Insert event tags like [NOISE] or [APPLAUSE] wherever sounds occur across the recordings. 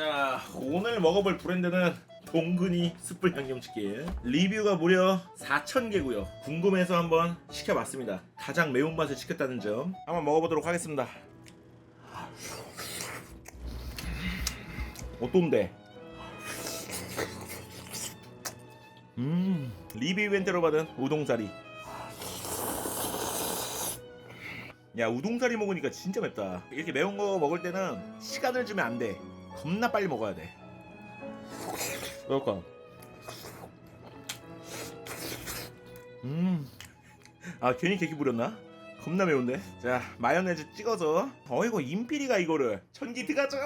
자 오늘 먹어볼 브랜드는 동근이 숯불 양념치킨. 리뷰가 무려 4,000개고요. 궁금해서 한번 시켜봤습니다. 가장 매운맛을 시켰다는 점. 한번 먹어보도록 하겠습니다. 어떤데? 음 리뷰 이벤트로 받은 우동사리. 야 우동사리 먹으니까 진짜 맵다. 이렇게 매운 거 먹을 때는 시간을 주면 안돼 겁나 빨리 먹어야 돼 그럴까 음 아 괜히 개기 부렸나? 겁나 매운데 자 마요네즈 찍어서 어이구 인피리가 이거를 전기 들어가자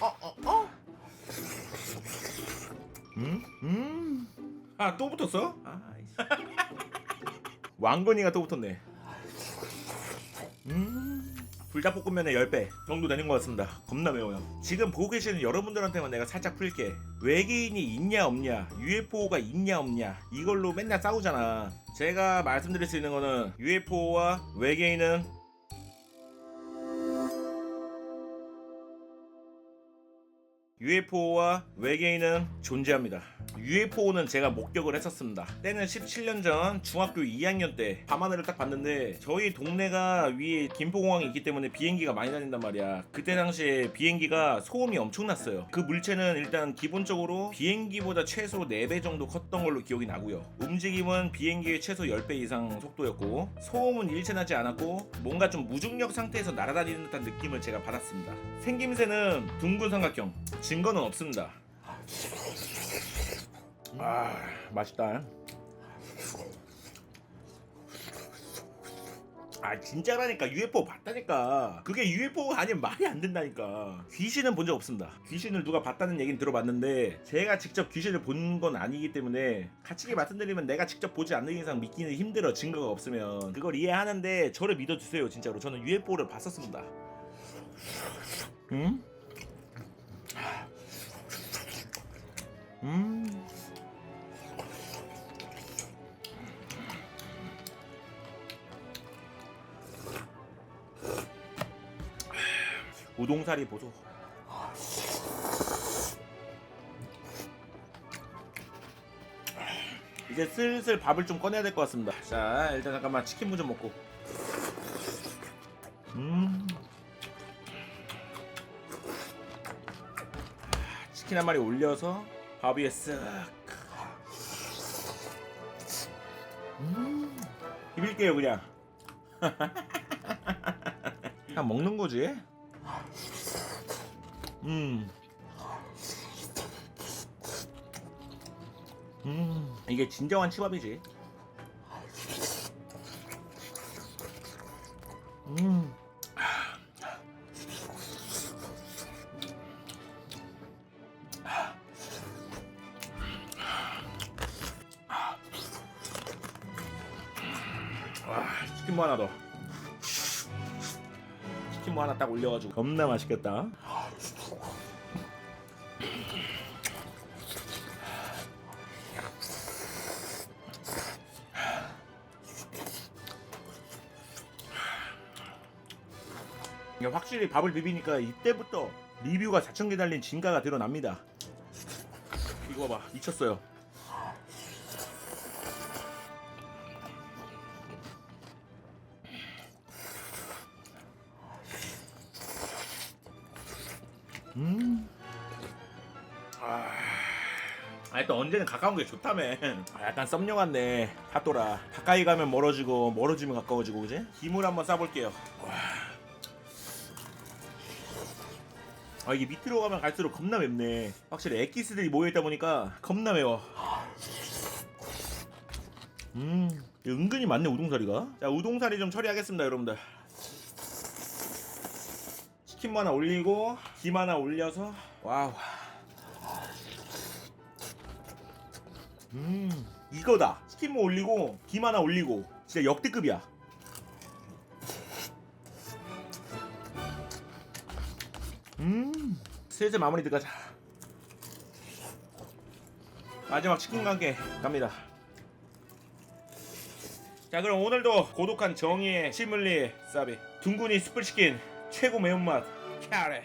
어, 어, 어? 음? 음? 아, 또 붙었어? 아이씨. [LAUGHS] 왕건이가 또 붙었네. 음. 불닭볶음면의 10배 정도 되는 것 같습니다. 겁나 매워요. 지금 보고 계시는 여러분들한테만 내가 살짝 풀게. 외계인이 있냐 없냐, UFO가 있냐 없냐, 이걸로 맨날 싸우잖아. 제가 말씀드릴 수 있는 거는 UFO와 외계인은 UFO와 외계인은 존재합니다. UFO는 제가 목격을 했었습니다. 때는 17년 전 중학교 2학년 때 밤하늘을 딱 봤는데 저희 동네가 위에 김포공항이 있기 때문에 비행기가 많이 다닌단 말이야. 그때 당시에 비행기가 소음이 엄청났어요. 그 물체는 일단 기본적으로 비행기보다 최소 4배 정도 컸던 걸로 기억이 나고요. 움직임은 비행기의 최소 10배 이상 속도였고 소음은 일체나지 않았고 뭔가 좀 무중력 상태에서 날아다니는 듯한 느낌을 제가 받았습니다. 생김새는 둥근 삼각형. 증거는 없습니다. 아 맛있다. 아 진짜라니까. UFO 봤다니까. 그게 UFO가 아니면 말이 안 된다니까. 귀신은 본 적 없습니다. 귀신을 누가 봤다는 얘기는 들어봤는데 제가 직접 귀신을 본 건 아니기 때문에 가치게 말씀드리면 내가 직접 보지 않는 이상 믿기는 힘들어 증거가 없으면. 그걸 이해하는데 저를 믿어주세요 진짜로. 저는 UFO를 봤었습니다. 음? 음. 우동사리 보소. 이제 슬슬 밥을 좀 꺼내야 될 것 같습니다. 자, 일단 잠깐만 치킨 무 좀 먹고. 음. 치킨 한 마리 올려서 밥 위에 쓱. 음. 비빌게요 그냥. [LAUGHS] 그냥 먹는 거지. 음. 음. 이게 진정한 치밥이지. 음. 와, 치킨 뭐 하나 더. 뭐 하나 딱 올려가지고 겁나 맛있겠다. 확실히 밥을 비비니까 이때부터 리뷰가 4,000개 달린 진가가 드러납니다. 이거 봐, 미쳤어요. 음. 아. 아, 또 언제는 가까운 게 좋다며. 아, 약간 썸녀 같네. 핫도라. 가까이 가면 멀어지고, 멀어지면 가까워지고, 그지? 김을 한번 싸볼게요. 와. 아, 이게 밑으로 가면 갈수록 겁나 맵네. 확실히 엑기스들이 모여있다 보니까 겁나 매워. 음, 은근히 많네, 우동사리가. 자, 우동사리 좀 처리하겠습니다, 여러분들. 치킨 뭐 하나 올리고, 김 하나 올려서, 와우. 음 이거다. 치킨 뭐 올리고 김 하나 올리고. 진짜 역대급이야. 음 슬슬 마무리 들어가자. 마지막 치킨과 함께 갑니다. 자 그럼 오늘도 고독한 정의의 실물리 쌉이 둥근이 숯불치킨 최고 매운맛. 카레